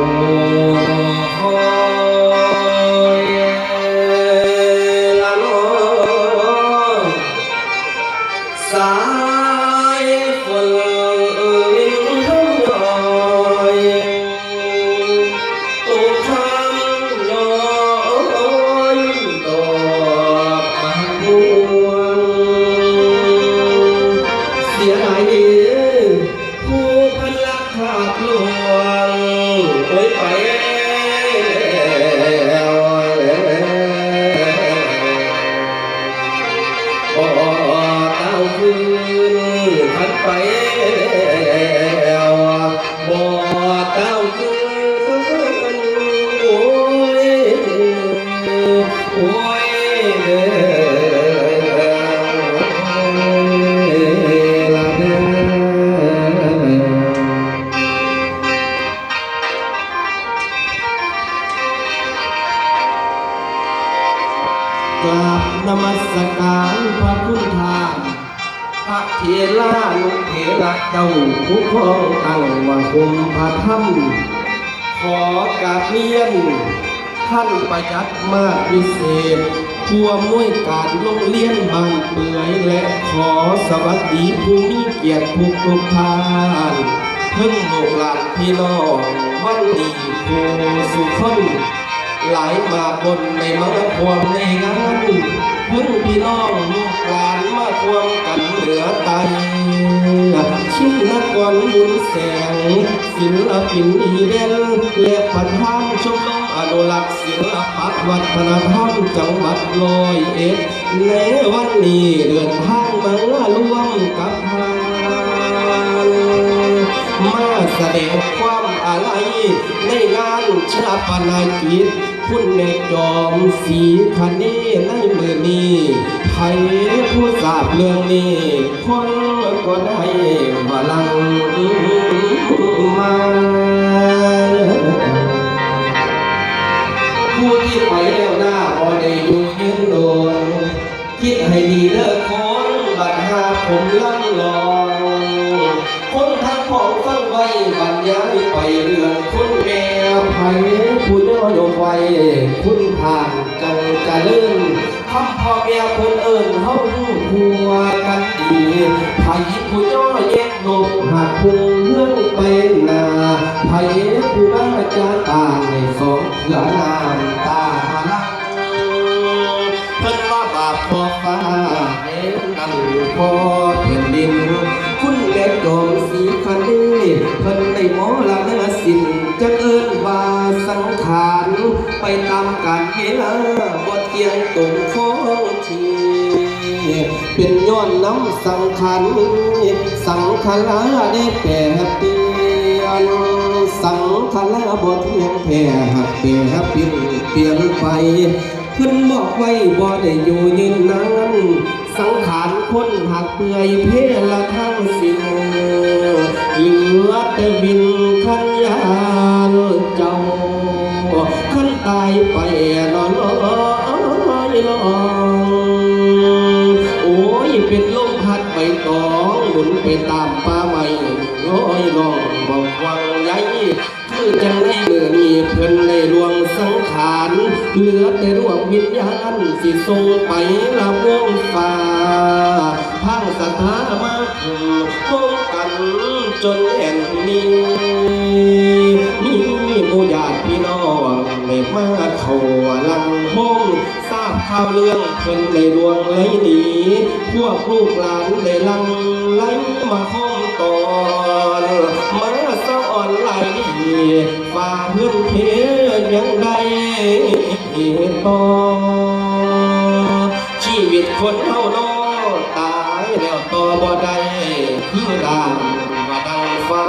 ค กราบนมัสการพระคุณทานพระเทลานุเถระเจ้าผู้ครองตั้งว่าคุมพระธรรมขอกราบเรียนท่านประยัดมากพิเศษผู้อำนวยการโรงเรียนบางเปื่อยและขอสวัสดีผู้มีเกียรติทุกทุกท่านเพิ่งลูกหลานพี่น้องวันดีผู้สุขน ไหลมาบนในมาควมในงานพิ่งพี่น้องลูกหลานมาควมกันเหลือไตชินนกรบุญแสง ศิลปินอีเดนและประธานชมรมอนุรักษ์ศิลปะวัฒนธรรมจังหวัดร้อยเอ็ดในวันนี้เดินทางมาร่วมกับทางมาแสดงความาลัยในงานชาปนากิจคุณแม่จอมสีคันนี้ในมือนี้ใครผู้ทราบเรื่องนี้คนก็ได้บาลัง ผู้ย่อยไว้คุณผ่านจังกะเลื่นคำพ่อแม่คนเอิญเฮารู้ทัวกันดีไผผู้ย่อแยกนกหากพุงเลื่อนไปหนาไผผู้มาจะตาในสองเถื่อนานตาหาลังเพิ่นว่าบาปพอฟ้าเห็นดังพอ สังขารสังขารได้แปรเปลี่ยน สังขารบ่เที่ยงแท้หักแปรเปลี่ยนเปลี่ยนไปเพิ่นบอกไว้บ่ได้อยู่ยืนนานสังขารคนหักเปื่อยเพละทั้งสิ้นเหลือแต่วินขันยานเจ้าขันตายไปนอนลอยลอง ตองหมุนไปตามป่าไม้ลอยลองบอกวังใหญ่คือจังในเมื่อนี้เพิ่นได้รวงสังขารเหลือแต่ดวงวิญญาณสิส่งไปละวงฟ้าทางสถามาถึงพบกันจนแห่งนี้ เรื่องเพิ่นดวงไหลหนีพวกลูกหลานได้ลังไหลมาห้องตอนมาเศร้าอ่อนไหลฝ่าเพื่อนเพยังได้ต่อชีวิตคนเฮาน้อตายแล้วต่อบ่ได้คือร่าง ว่าดังฟ้า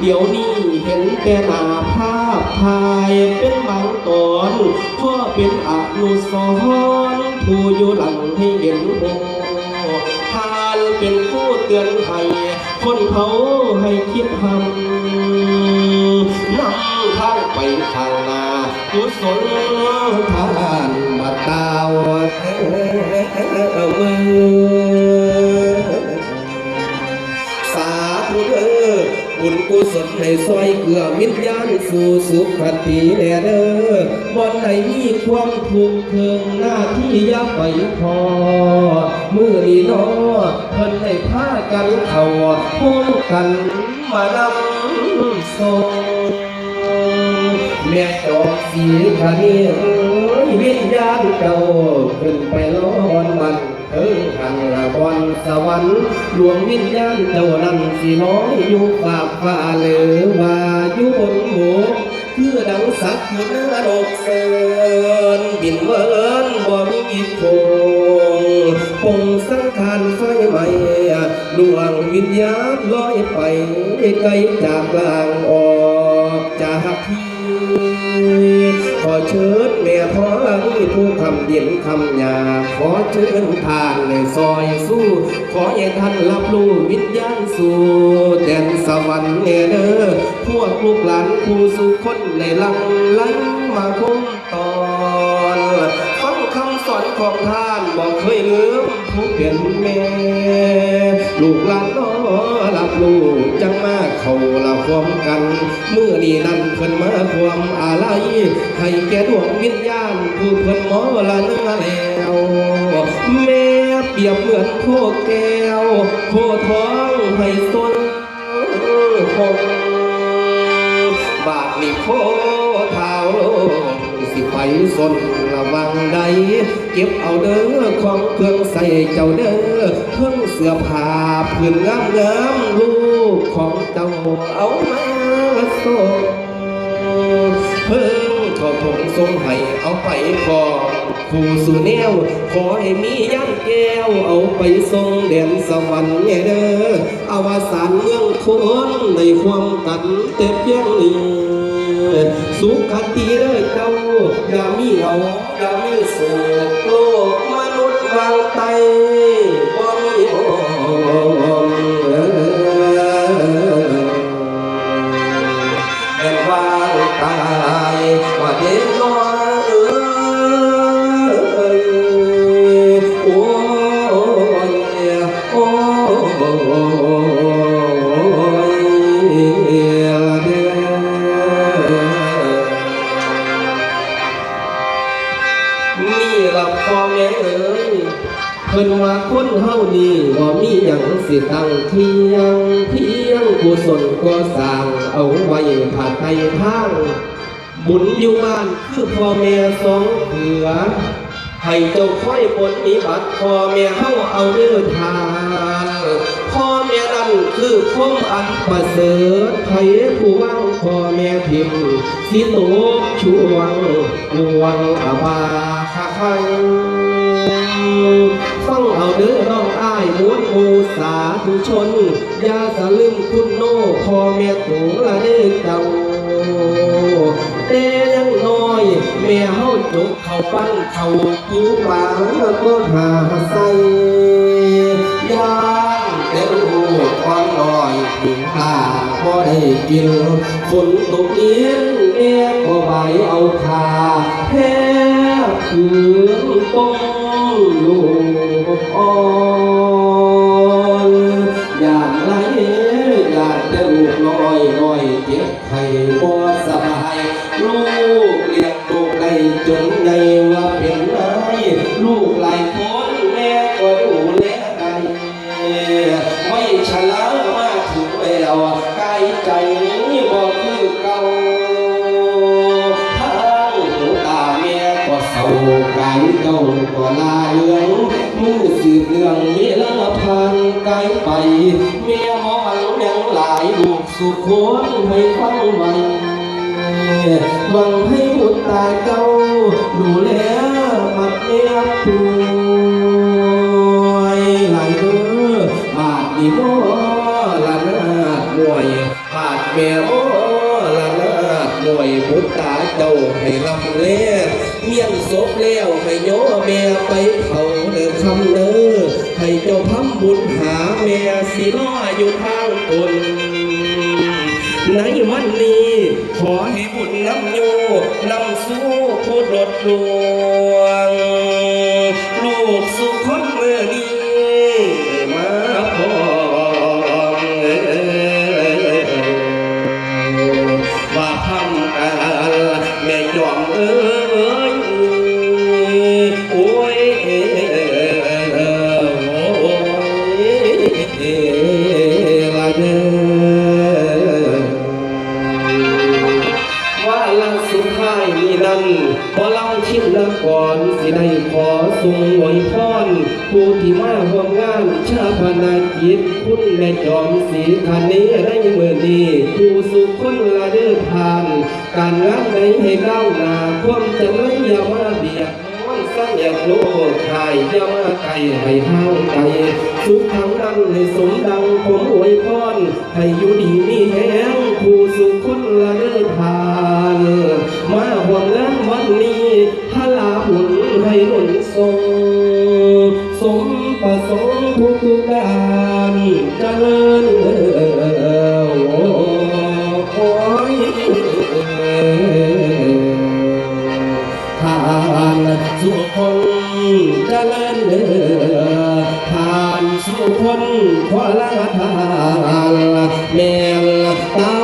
เดี๋ยวนี้เห็นแต่หน้าภาพถ่ายเป็นบางตอนพ่อเป็นอนุสรณ์ผู้อยู่หลังให้เห็นโอทานเป็นผู้เตือนให้คนเขาให้คิดทำนำทางไปข้างหน้ากุศลทานมาตาวเออส บุญกุศลให้ซอยเกลือวิญญาณสู่สุขติแน่เด้อบ่อนใดมีความทุกข์เคืองหน้าที่ยาไปพอมือนี้นอเพิ่นให้พากันเข้าพ้มกันมานำส่งแม่จอกสีขานียวิญญาณเจ้าขึ้นไปร้อนมัน เอิงทางละบอนสวรรค์ดวงวิญญาณเจ้านั้นสิน้อยอยู่ฝากฟ้าหรือว่าอยู่บนหมูคือดังสัตว์อยู่เนื้อดอกเสินบินเวินบ่มีอิทธงปงสังขารไฟไหมดวงวิญญาณลอยไปไกลจากลางออกจากที่ขอเชิญ ขอที่ผู้คำเย็นคำหยา ขอเชิญทานในซอยสู้ ขอให้ท่านรับรู้วิญญาณสู่แดนสวรรค์เนเด้อพวกลูกหลานผู้สุขคนในลังหลังมาคง ของท่านบอกเคยลืมผู้เป็นแม่ลูกหลานน้อรับรู้จังมาเขาละความกันเมื่อนี้นั่นเพิ่นมาความอะไรให้แกดวงวิญญาณผู้เพิ่นหมอละเนื้อแล้วแม่เปรียบเหมือนโคแก้วโคท้องให้ตนคงบาทนี่โคเท้าโลงสิไปสน ระวังใด เก็บเอาเด้อของเครื่องใส่เจ้าเด้อเครื่องเสื้อผ้าผืนงามงามๆลูกของเจ้าเอามาส่งเพิ่งขอถงทรงให้เอาไปขอ ผู้สู่แนว ขอให้มีย่างแก้ว เอาไปทรงแดนสวรรค์แน่เด้ออวสานเมืองคนในความกันเต็มเพียงนี้สุขติเด้เจ้าอย่ามีเหงาอย่ามีโศกโลกมนุษย์วางไตบ่มีโอเป็นวางตายว่าเด็ก คนเฮานี่บ่มีหยังสิตั้งเที่ยงเที่ยงกุศลก็สร้างเอาไว้ผ่านไปทางบุญอยู่บ้านคือพ่อแม่สองเถือให้เจ้าค่อยปฏิบัติพ่อแม่เฮาเอาเด้อทางพ่อแม่นั่นคือพมอันประเสริฐไผผู้ว่างพ่อแม่พิมพ์สิโตช่วงดวงอบาคาคัง เอาเด้อน้องอ้ายม้วลหมูสาธุชนยาสลืมคุณโนพ่อแม่ตูละเด้อเจ้าแต่ยังน้อย แม่เฮาจกเข้าปั้นเข้าผิวปากก็หาใส่ยานแต่ลูกความน้อยถึงตาพอได้กินฝนตกเย็นแม่ก็ใบเอาคาแพ้คืนต้มลูก อ่อนยานไรยานแต่ลูกน้อยน้อยเจ็บไข้บ่สบายลูกเลี้ยากายเจ้าก็ลาเลืองมือสืบเรื่องเวลาผ่านไกลไปแม่หมอหังยังหลายลูกสุขคนให้ฟังไว้หวังให้บุตรตายเจ้าดูแลมัดเมียป่วยหลายเด้อบาดดีโมละนาดมวยบาดแม่โมละนาด มวยบุตรตาเจ้าให้ลำเล่เมียนศพแล้วให้โยแม่ไปเผาเดินคำเด้อให้เจ้าทำบุญหาแม่สิรออยู่ทางคนในวันนี้ขอให้บุญนำโยนำสู้ผู้รดล พนากิจคุณแม่จอมสีคันนี้ได้เมื่อนี้ผู้สุขคนละเดินทางการงานใดให้ก้าวหน้าความจะไม่ยามาเบียดมันสร้างอยากโลกไทยยามาไกลให้ห้างไกลสุขทั้งนั้นให้สมดังผมอวยพรให้อยู่ดีมีแห้งผู้สุขคนละเดินทางมาห่วงงานวันนี้พระลาหุนให้หนุนทรงสมสงค์ ทุกทุกๆการเจริญโอ้ยทานสุขคนเจริญเลือทานสุขคนขอละทานแม่เต้า